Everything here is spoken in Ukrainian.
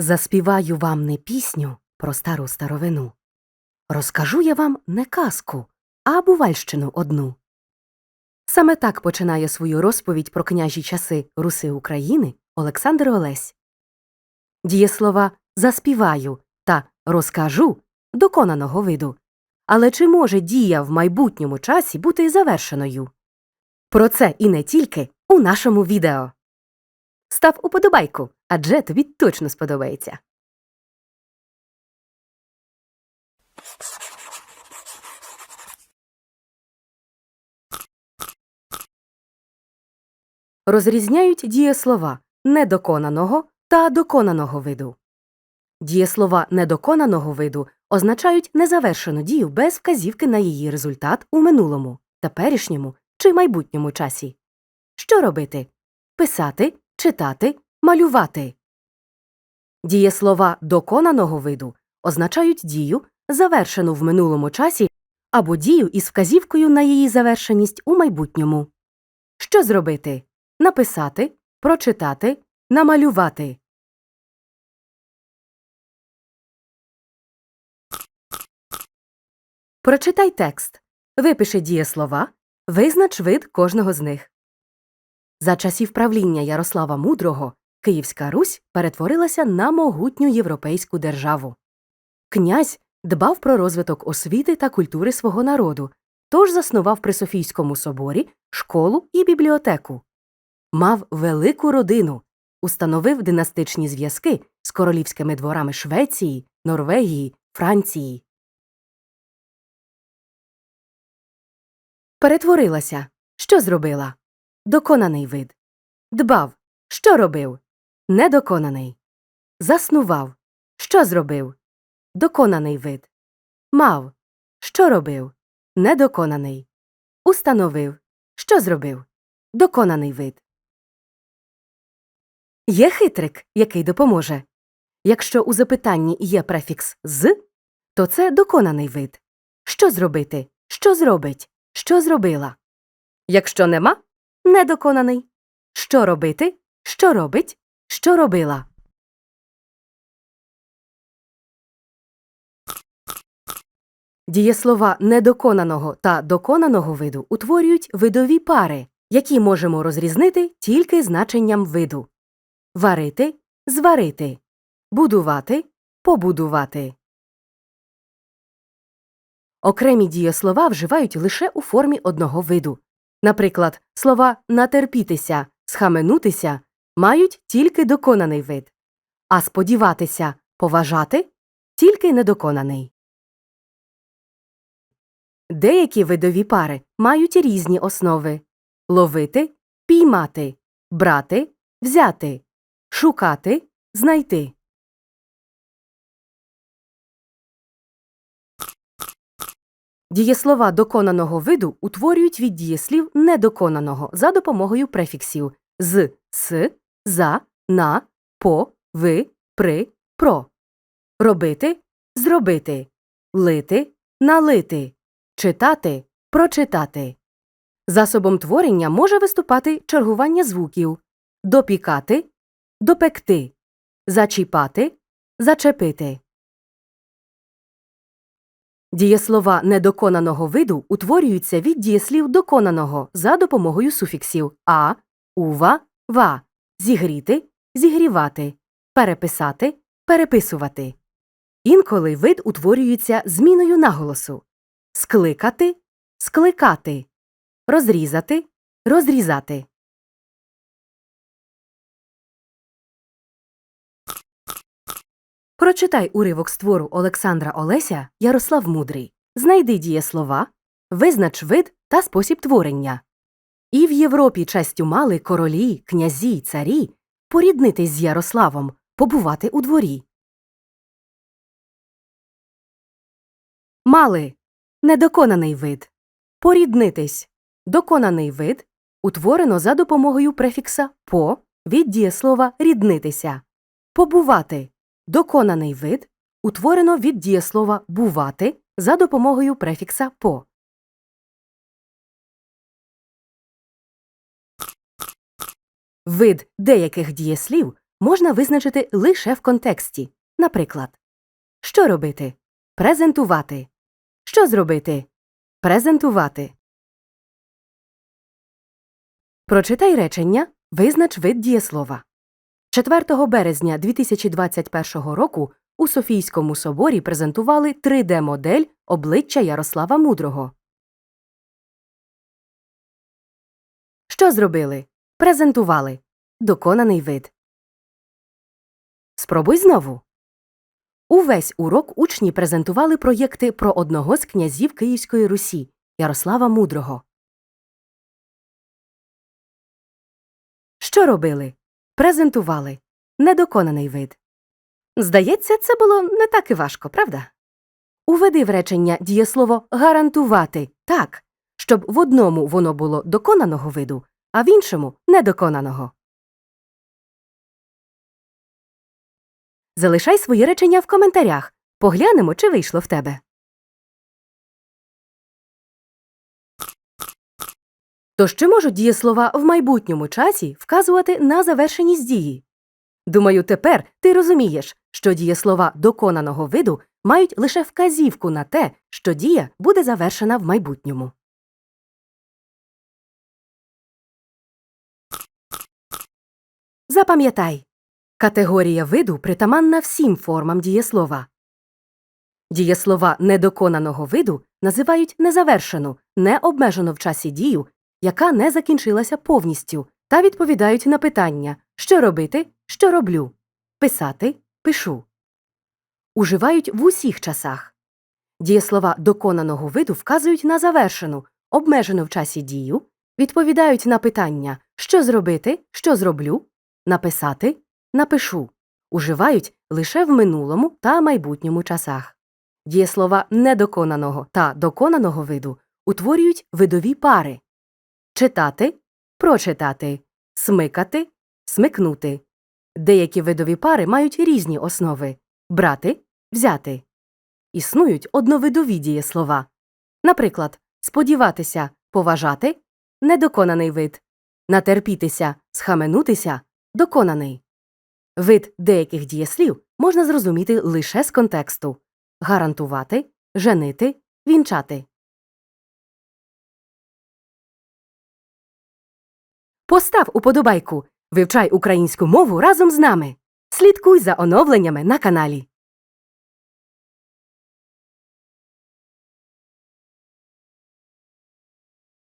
Заспіваю вам не пісню про стару старовину. Розкажу я вам не казку, а бувальщину одну. Саме так починає свою розповідь про княжі часи Руси України Олександр Олесь. Дієслова заспіваю та розкажу доконаного виду. Але чи може дія в майбутньому часі бути завершеною? Про це і не тільки у нашому відео. Став уподобайку, адже тобі точно сподобається. Розрізняють дієслова недоконаного та доконаного виду. Дієслова недоконаного виду означають незавершену дію без вказівки на її результат у минулому, теперішньому чи майбутньому часі. Що робити? Писати, читати, малювати. Дієслова доконаного виду означають дію, завершену в минулому часі, або дію із вказівкою на її завершеність у майбутньому. Що зробити? Написати, прочитати, намалювати. Прочитай текст. Випиши дієслова, визнач вид кожного з них. За часів правління Ярослава Мудрого Київська Русь перетворилася на могутню європейську державу. Князь дбав про розвиток освіти та культури свого народу, тож заснував при Софійському соборі школу і бібліотеку. Мав велику родину, установив династичні зв'язки з королівськими дворами Швеції, Норвегії, Франції. Перетворилася. Що зробила? Доконаний вид. Дбав. Що робив? Недоконаний. Заснував. Що зробив? Доконаний вид. Мав. Що робив? Недоконаний. Установив. Що зробив? Доконаний вид. Є хитрик, який допоможе. Якщо у запитанні є префікс з, то це доконаний вид. Що зробити? Що зробить? Що зробила? Якщо нема недоконаний. Що робити? Що робить? Що робила? Дієслова недоконаного та доконаного виду утворюють видові пари, які можемо розрізнити тільки значенням виду варити, зварити, будувати, побудувати. Окремі дієслова вживають лише у формі одного виду. Наприклад, слова натерпітися, схаменутися мають тільки доконаний вид, а сподіватися, поважати тільки недоконаний. Деякі видові пари мають різні основи ловити, піймати, брати, взяти, шукати, знайти. Дієслова доконаного виду утворюють від дієслів недоконаного за допомогою префіксів з, с, за, на, по, ви, при, про. Робити зробити, лити налити, читати прочитати. Засобом творення може виступати чергування звуків допікати, допекти, зачіпати, зачепити. Дієслова недоконаного виду утворюються від дієслів доконаного за допомогою суфіксів а, ува, ва, зігріти, зігрівати, переписати, переписувати. Інколи вид утворюється зміною наголосу скликати, скликати, розрізати, розрізати. Прочитай уривок з твору Олександра Олеся Ярослав Мудрий. Знайди дієслова, визнач вид та спосіб творення. І в Європі честю мали королі, князі, царі поріднитись з Ярославом, побувати у дворі. Мали недоконаний вид. Поріднитись доконаний вид утворено за допомогою префікса по від дієслова ріднитися. Побувати доконаний вид утворено від дієслова бувати за допомогою префікса по. Вид деяких дієслів можна визначити лише в контексті. Наприклад, що робити? Презентувати. Що зробити? Презентувати. Прочитай речення, визнач вид дієслова. 4 березня 2021 року у Софійському соборі презентували 3D-модель обличчя Ярослава Мудрого. Що зробили? Презентували. Доконаний вид. Спробуй знову. Увесь урок учні презентували проєкти про одного з князів Київської Русі Ярослава Мудрого. Що робили? Презентували. Недоконаний вид. Здається, це було не так і важко, правда? Уведи в речення дієслово гарантувати так, щоб в одному воно було доконаного виду, а в іншому недоконаного. Залишай свої речення в коментарях. Поглянемо, чи вийшло в тебе. Тож чи можуть дієслова в майбутньому часі вказувати на завершеність дії? Думаю, тепер ти розумієш, що дієслова доконаного виду мають лише вказівку на те, що дія буде завершена в майбутньому. Запам'ятай. Категорія виду притаманна всім формам дієслова. Дієслова недоконаного виду називають незавершену, необмежену в часі дію, яка не закінчилася повністю, та відповідають на питання що робити, що роблю, писати, пишу. Уживають в усіх часах. Дієслова доконаного виду вказують на завершену, обмежену в часі дію, відповідають на питання що зробити, що зроблю, написати, напишу. Уживають лише в минулому та майбутньому часах. Дієслова недоконаного та доконаного виду утворюють видові пари читати, прочитати, смикати, смикнути. Деякі видові пари мають різні основи брати, взяти. Існують одновидові дієслова. Наприклад, сподіватися, поважати недоконаний вид, натерпітися, схаменутися доконаний. Вид деяких дієслів можна зрозуміти лише з контексту гарантувати, женити, вінчати. Постав уподобайку. Вивчай українську мову разом з нами. Слідкуй за оновленнями на каналі.